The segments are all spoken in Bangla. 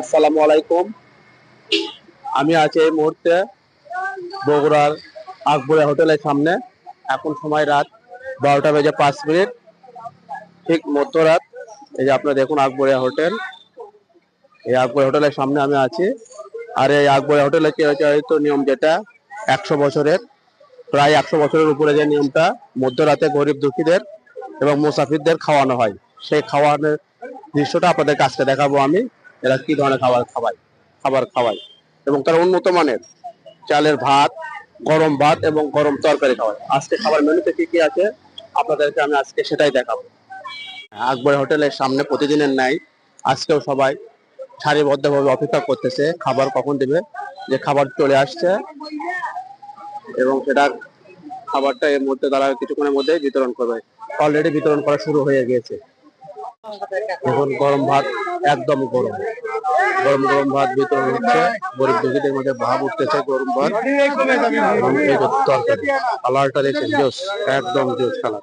আসসালামু আলাইকুম। আমি আছি এই মুহূর্তে বগুড়ার আকবরিয়া হোটেলের সামনে। এখন সময় রাত বারোটা বেজে পাঁচ মিনিট। ঠিক মধ্যরাত। এই যে আপনারা দেখুন আকবরিয়া হোটেল। এই আকবরিয়া হোটেলের সামনে আমি আছি। আর এই আকবরিয়া হোটেলের চিরাচরিত নিয়ম যেটা, একশো বছরের, প্রায় একশো বছরের উপরে যে নিয়মটা, মধ্যরাতে গরিব দুঃখীদের এবং মুসাফিরদের খাওয়ানো হয়। সেই খাওয়ানোর দৃশ্যটা আপনাদের কাছকে দেখাবো আমি। এরা কি ধরনের খাবার খাওয়ায় খাবার খাওয়ায় এবং তার উন্নত মানের। চালের ভাত, গরম ভাত এবং গরম তরকারি খাওয়ায়। আজকে খাবার মেনুতে কি কি আছে? আপনাদেরকে আমি আজকে সেটাই দেখাবো। আকবর হোটেলের সামনে প্রতিদিনের নাই আজকেও সবাই সারিবদ্ধভাবে অপেক্ষা করতেছে, খাবার কখন দেবে, যে খাবার চলে আসছে এবং সেটা খাবারটা এর মধ্যে তারা কিছুক্ষণের মধ্যে বিতরণ করবে। অলরেডি বিতরণ করা শুরু হয়ে গিয়েছে। এখন গরম ভাত একদম গরম। গরম গরম ভাত বিতরণ হচ্ছে গরিব দুঃখীদের মধ্যে ভাব উঠতেছে গরম ভাত। তরকারি, কালারটা দেখছেন জোস, একদম জোস কালার।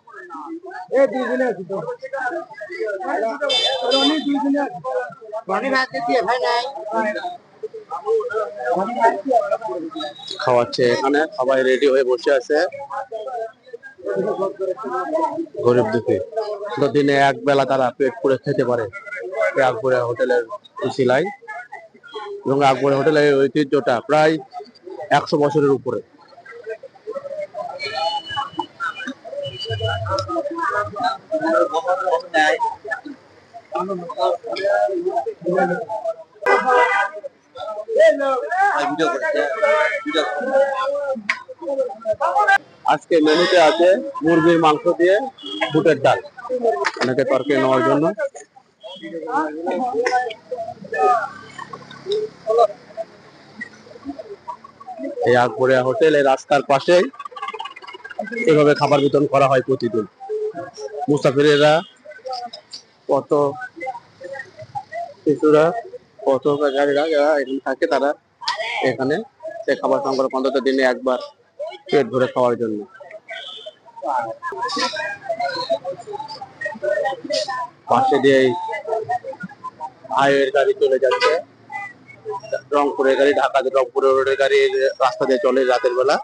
খাওয়াচ্ছে এখানে, সবাই রেডি হয়ে বসে আছে। গরিব দুঃখী। দিনে এক বেলা তারা পেট পুড়ে খেতে পারে আকবরের হোটেলের সিলাই এবং আকবরের হোটেলের ঐতিহ্যটা প্রায় একশো বছরের উপরে। আজকে মেনুতে আছে মুরগির মাংস দিয়ে বুটের ডাল। অনেকে তরকারি নেওয়ার জন্য। এই আকবরিয়া হোটেল, এই রাস্তার পাশেই এভাবে খাবার বিতরণ করা হয় প্রতিদিন। মুসাফিরেরা কত শিশুরা, কত গাড়িরা যারা এখানে থাকে, তারা এখানে সে খাবার সংগ্রহ অন্তত দিনে একবার পেট ভরে খাওয়ার জন্য। পাশে দিয়ে হাইওয়ের গাড়ি চলে যাচ্ছে। রংপুরের গাড়ি ঢাকা রংপুরের রোডের গাড়ি রাস্তা দিয়ে চলে রাতের বেলা।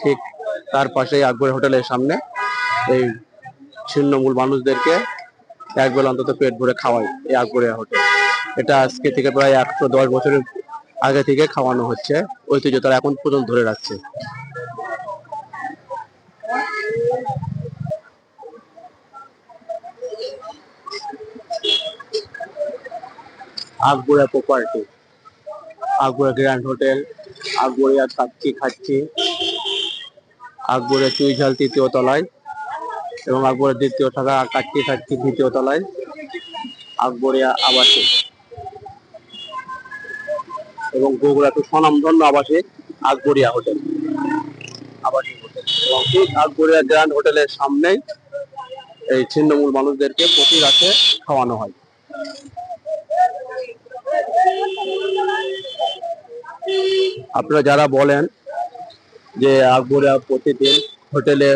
ঠিক তার পাশেই আকবর হোটেলের সামনে এই ছিন্নমূল মানুষদেরকে এক বেলা অন্তত পেট ভরে খাওয়াই এই আকবরিয়া হোটেল। এটা আজকে থেকে প্রায় একশো দশ বছরের আগে থেকে খাওয়ানো হচ্ছে। ঐতিহ্য তারা এখন পর্যন্ত ধরে রাখছে। Akbaria property Akbaria grand hotel Akbaria খাচ্ছি খাচ্ছি আকবরিয়া চুই ঝাল তৃতীয় তলায় এবং আকবরের দ্বিতীয় থাকা কাচ্চি খাচ্ছি দ্বিতীয় তলায়। আকবরিয়া আবাসিক এবং বগুড়া তো স্বনামধন্য আবাসিক আকবরিয়া হোটেল। আবাসিক হোটেল। এবং আকবরিয়া গ্র্যান্ড হোটেলের সামনেই এই ছিন্নমূল মানুষদেরকে প্রতি রাতে খাওয়ানো হয়। আপনারা যারা বলেন যে আকবরিয়া প্রতিদিন হোটেলে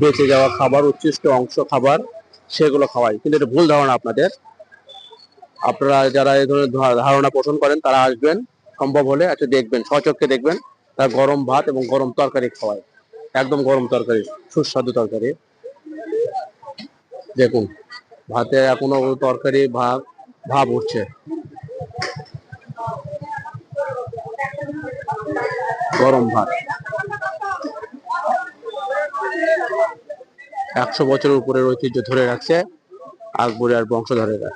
বেঁচে যাওয়া খাবার, উচ্ছিষ্ট অংশ খাবার, সেগুলো খাওয়াই। কিন্তু এটা ভুল ধারণা আপনাদের। আপনারা যারা এই ধরনের ধারণা পোষণ করেন, তারা আসবেন। সম্ভব হলে আচ্ছা দেখবেন স্বচক্ষে দেখবেন। তার গরম ভাত এবং গরম তরকারি খাওয়ায় একদম গরম তরকারি, সুস্বাদু তরকারি। দেখুন, ভাতে এখনও তরকারি ভাব ভাব উঠছে। গরম ভাত। একশো বছরের উপরের ঐতিহ্য ধরে রাখছে আকবরিয়ার বংশধরেরা।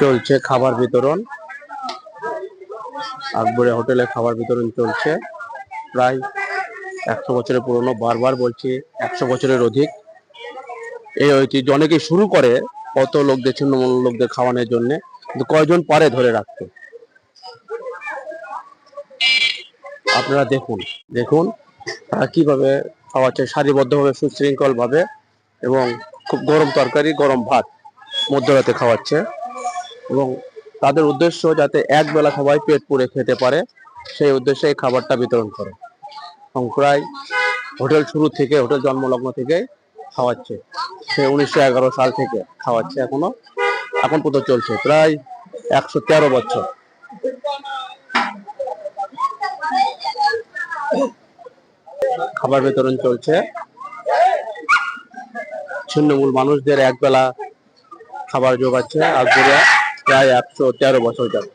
চলছে খাবার বিতরণ। আকবরিয়া হোটেলে খাবার বিতরণ চলছে। প্রায় একশো বছরের পুরনো, বারবার বলছি একশো বছরের অধিক। এই ঐতিহ্য অনেকেই শুরু করে কত লোকদের, ছিন্নমূল লোকদের খাওয়ানোর জন্য কয়জন পারে ধরে রাখতে? আপনারা দেখুন দেখুন তারা কীভাবে খাওয়াচ্ছে, সারিবদ্ধভাবে সুশৃঙ্খল ভাবে এবং খুব গরম তরকারি, গরম ভাত মধ্যরাতে খাওয়াচ্ছে এবং তাদের উদ্দেশ্য যাতে এক বেলা সবাই পেট পুড়ে খেতে পারে, সেই উদ্দেশ্যে এই খাবারটা বিতরণ করে। এবং প্রায় হোটেল শুরু থেকে, হোটেল জন্মলগ্ন থেকে খাওয়াচ্ছে। সে উনিশশো এগারো সাল থেকে খাওয়াচ্ছে এখনও। এখন পর্যন্ত চলছে, প্রায় একশো তেরো বছর। খাবার বিতরণ চলছে। ছিন্নমূল মানুষদের একবেলা খাবার যোগাচ্ছে আকবরিয়া প্রায় একশো তেরো বছর যাবে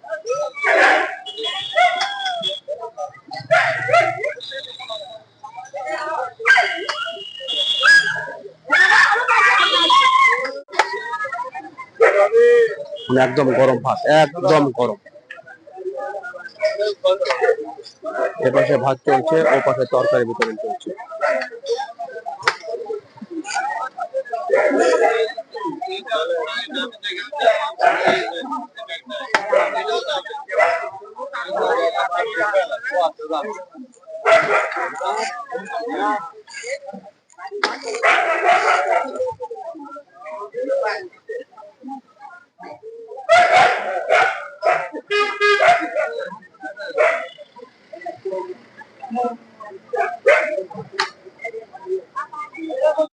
একদম গরম ভাত একদম গরম। এপাশে ভাত চলছে ও পাশে তরকারি বিতরণ চলছে।